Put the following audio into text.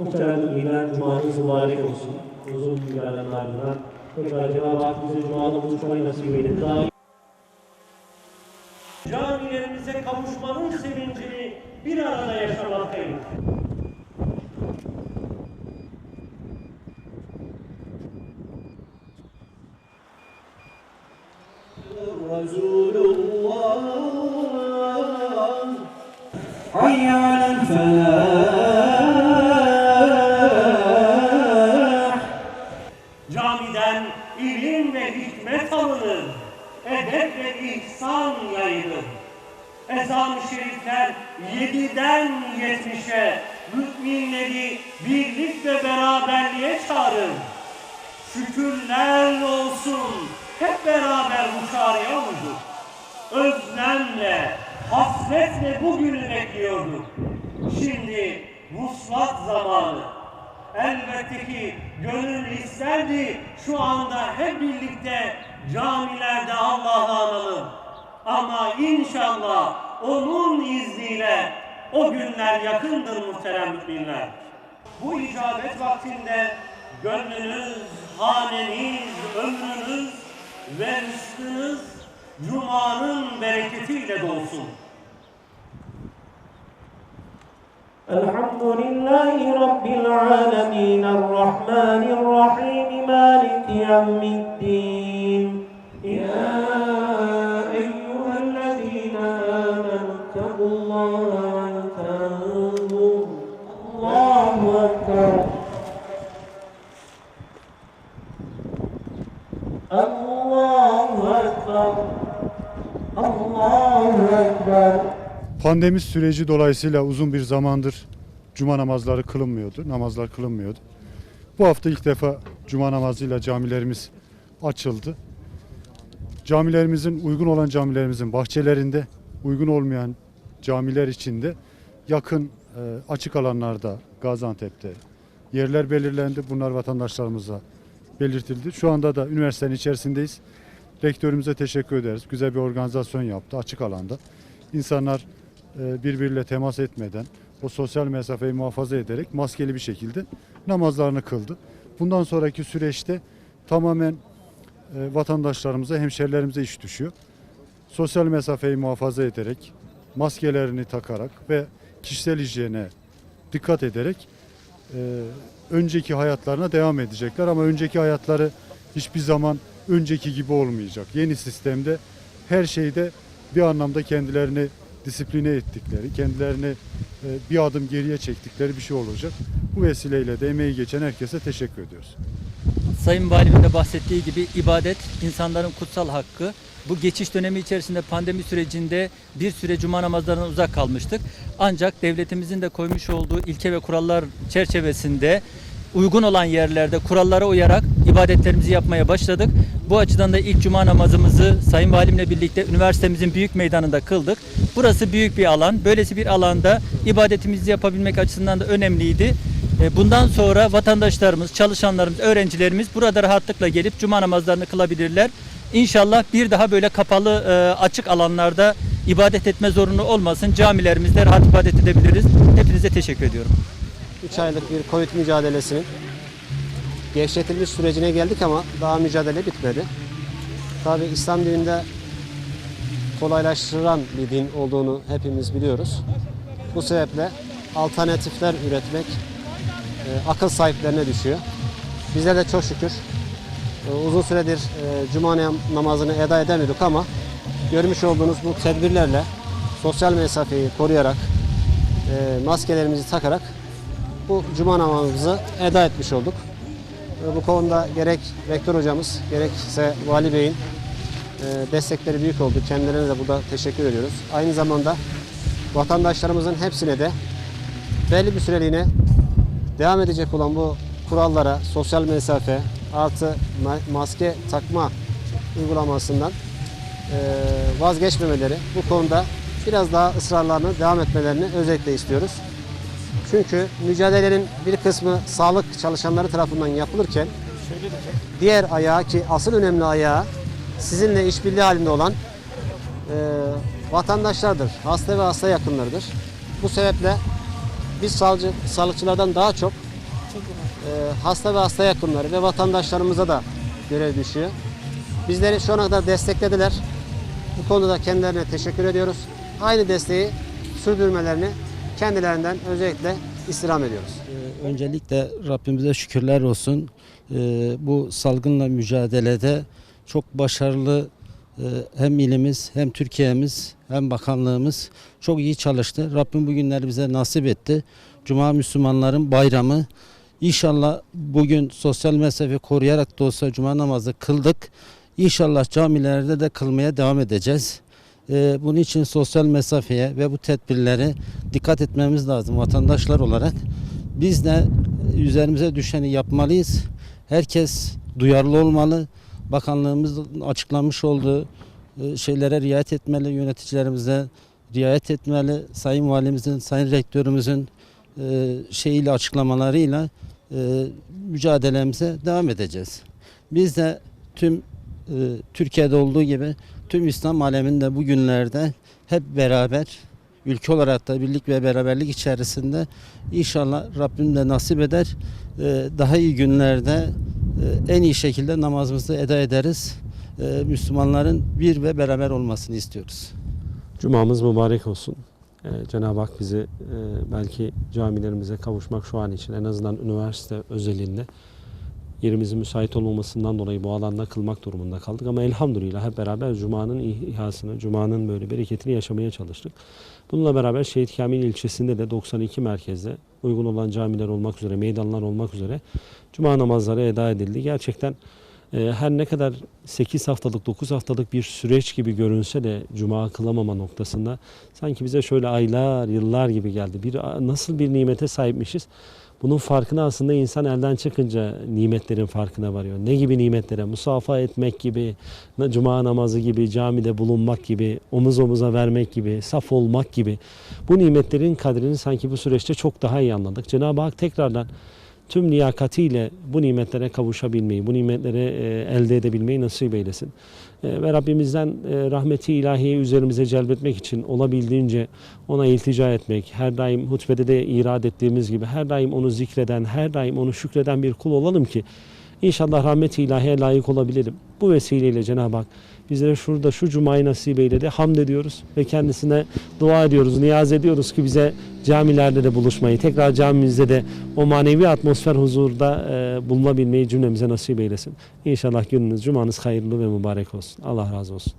Muhtemelen iyiler cumanız mübarek olsun. Uzun mübarek ardından. Tekrar Cenab-ı Hak bize cumada buluşmayı nasip eyledi. Daha camilerimize kavuşmanın sevincini bir arada yaşamaktayız. Resulullah Hayya al-felah Şerifler yediden yetmişe müminleri birlik ve beraberliğe çağırır. Şükürler olsun hep beraber bu çağrıya uyduk. Özlemle, hasretle bugünü bekliyorduk. Şimdi vuslat zamanı. Elbette ki gönül isterdi şu anda hep birlikte camilerde Allah'ı analım. Ama inşallah onun izniyle o günler yakındır muhterem müminler. Bu icabet vaktinde gönlünüz, haneniz, ömrünüz ve rızkınız Cuma'nın bereketiyle dolsun. الحمد لله رب العالمين الرحمن الرحيم مالك يوم الدين Pandemi süreci dolayısıyla uzun bir zamandır cuma namazları kılınmıyordu, namazlar kılınmıyordu. Bu hafta ilk defa cuma namazıyla camilerimiz açıldı. Camilerimizin uygun olan camilerimizin bahçelerinde, uygun olmayan camiler içinde yakın e, açık alanlarda Gaziantep'te yerler belirlendi. Bunlar vatandaşlarımıza belirtildi. Şu anda da üniversitenin içerisindeyiz. Rektörümüze teşekkür ederiz. Güzel bir organizasyon yaptı açık alanda. İnsanlar e, birbiriyle temas etmeden o sosyal mesafeyi muhafaza ederek maskeli bir şekilde namazlarını kıldı. Bundan sonraki süreçte tamamen e, vatandaşlarımıza, hemşerilerimize iş düşüyor. Sosyal mesafeyi muhafaza ederek, maskelerini takarak ve kişisel hijyene dikkat ederek e, önceki hayatlarına devam edecekler ama önceki hayatları hiçbir zaman önceki gibi olmayacak. Yeni sistemde her şeyde bir anlamda kendilerini disipline ettikleri, kendilerini e, bir adım geriye çektikleri bir şey olacak. Bu vesileyle de emeği geçen herkese teşekkür ediyoruz. Sayın Valimin de bahsettiği gibi ibadet insanların kutsal hakkı. Bu geçiş dönemi içerisinde pandemi sürecinde bir süre cuma namazlarından uzak kalmıştık. Ancak devletimizin de koymuş olduğu ilke ve kurallar çerçevesinde uygun olan yerlerde kurallara uyarak ibadetlerimizi yapmaya başladık. Bu açıdan da ilk cuma namazımızı Sayın Valimle birlikte üniversitemizin büyük meydanında kıldık. Burası büyük bir alan. Böylesi bir alanda ibadetimizi yapabilmek açısından da önemliydi. E, Bundan sonra vatandaşlarımız, çalışanlarımız, öğrencilerimiz burada rahatlıkla gelip cuma namazlarını kılabilirler. İnşallah bir daha böyle kapalı e, açık alanlarda ibadet etme zorunlu olmasın. Camilerimizde rahat ibadet edebiliriz. Hepinize teşekkür ediyorum. 3 aylık bir Covid mücadelesinin gevşetilmiş sürecine geldik ama daha mücadele bitmedi. Tabi İslam dininde kolaylaştıran bir din olduğunu hepimiz biliyoruz. Bu sebeple alternatifler üretmek akıl sahiplerine düşüyor. Bizler de çok şükür e, uzun süredir e, cuma nam- namazını eda edemiyorduk ama görmüş olduğunuz bu tedbirlerle sosyal mesafeyi koruyarak e, maskelerimizi takarak bu cuma namazımızı eda etmiş olduk. Bu konuda gerek rektör hocamız gerekse vali beyin destekleri büyük oldu. Kendilerine de burada teşekkür ediyoruz. Aynı zamanda vatandaşlarımızın hepsine de belli bir süreliğine devam edecek olan bu kurallara sosyal mesafe artı ma- maske takma uygulamasından vazgeçmemeleri bu konuda biraz daha ısrarlarını devam etmelerini özellikle istiyoruz. Çünkü mücadelenin bir kısmı sağlık çalışanları tarafından yapılırken diğer ayağı ki asıl önemli ayağı sizinle işbirliği halinde olan e, vatandaşlardır. Hasta ve hasta yakınlarıdır. Bu sebeple biz sağlıcı, sağlıkçılardan daha çok e, hasta ve hasta yakınları ve vatandaşlarımıza da görev düşüyor. Bizleri şu ana kadar desteklediler. Bu konuda kendilerine teşekkür ediyoruz. Aynı desteği sürdürmelerini kendilerinden özellikle istirham ediyoruz. Ee, Öncelikle Rabbimize şükürler olsun. Ee, Bu salgınla mücadelede çok başarılı e, hem ilimiz hem Türkiye'miz hem bakanlığımız çok iyi çalıştı. Rabbim bugünleri bize nasip etti. Cuma Müslümanların bayramı. İnşallah bugün sosyal mesafe koruyarak da olsa cuma namazı kıldık. İnşallah camilerde de kılmaya devam edeceğiz. Ee, Bunun için sosyal mesafeye ve bu tedbirlere dikkat etmemiz lazım vatandaşlar olarak. Biz de üzerimize düşeni yapmalıyız. Herkes duyarlı olmalı. Bakanlığımızın açıklamış olduğu e, şeylere riayet etmeli, yöneticilerimize riayet etmeli. Sayın Valimizin, Sayın Rektörümüzün e, şeyiyle açıklamalarıyla e, mücadelemize devam edeceğiz. Biz de tüm Türkiye'de olduğu gibi tüm İslam aleminde bu günlerde hep beraber ülke olarak da birlik ve beraberlik içerisinde inşallah Rabbim de nasip eder. Daha iyi günlerde en iyi şekilde namazımızı eda ederiz. Ee, Müslümanların bir ve beraber olmasını istiyoruz. Cumamız mübarek olsun. Ee, Cenab-ı Hak bizi e, belki camilerimize kavuşmak şu an için en azından üniversite özelinde yerimizin müsait olmamasından dolayı bu alanda kılmak durumunda kaldık. Ama elhamdülillah hep beraber Cuma'nın ihasını, Cuma'nın böyle bereketini yaşamaya çalıştık. Bununla beraber Şehit Kamil ilçesinde de 92 merkezde uygun olan camiler olmak üzere, meydanlar olmak üzere Cuma namazları eda edildi. Gerçekten e, her ne kadar 8 haftalık, 9 haftalık bir süreç gibi görünse de Cuma kılamama noktasında sanki bize şöyle aylar, yıllar gibi geldi. Bir nasıl bir nimete sahipmişiz? Bunun farkına aslında insan elden çıkınca nimetlerin farkına varıyor. Ne gibi nimetlere? Musafa etmek gibi, cuma namazı gibi, camide bulunmak gibi, omuz omuza vermek gibi, saf olmak gibi. Bu nimetlerin kadrini sanki bu süreçte çok daha iyi anladık. Cenab-ı Hak tekrardan tüm liyakatiyle bu nimetlere kavuşabilmeyi, bu nimetlere e, elde edebilmeyi nasip eylesin. E, ve Rabbimizden e, rahmeti ilahiyi üzerimize celbetmek için olabildiğince ona iltica etmek, her daim hutbede de irad ettiğimiz gibi her daim onu zikreden, her daim onu şükreden bir kul olalım ki inşallah rahmeti ilahiye layık olabilelim. Bu vesileyle Cenab-ı Hak bizlere şurada şu cumayı nasip eyledi. Hamd ediyoruz ve kendisine dua ediyoruz, niyaz ediyoruz ki bize camilerde de buluşmayı, tekrar camimizde de o manevi atmosfer huzurda e, bulunabilmeyi cümlemize nasip eylesin. İnşallah gününüz, cumanız hayırlı ve mübarek olsun. Allah razı olsun.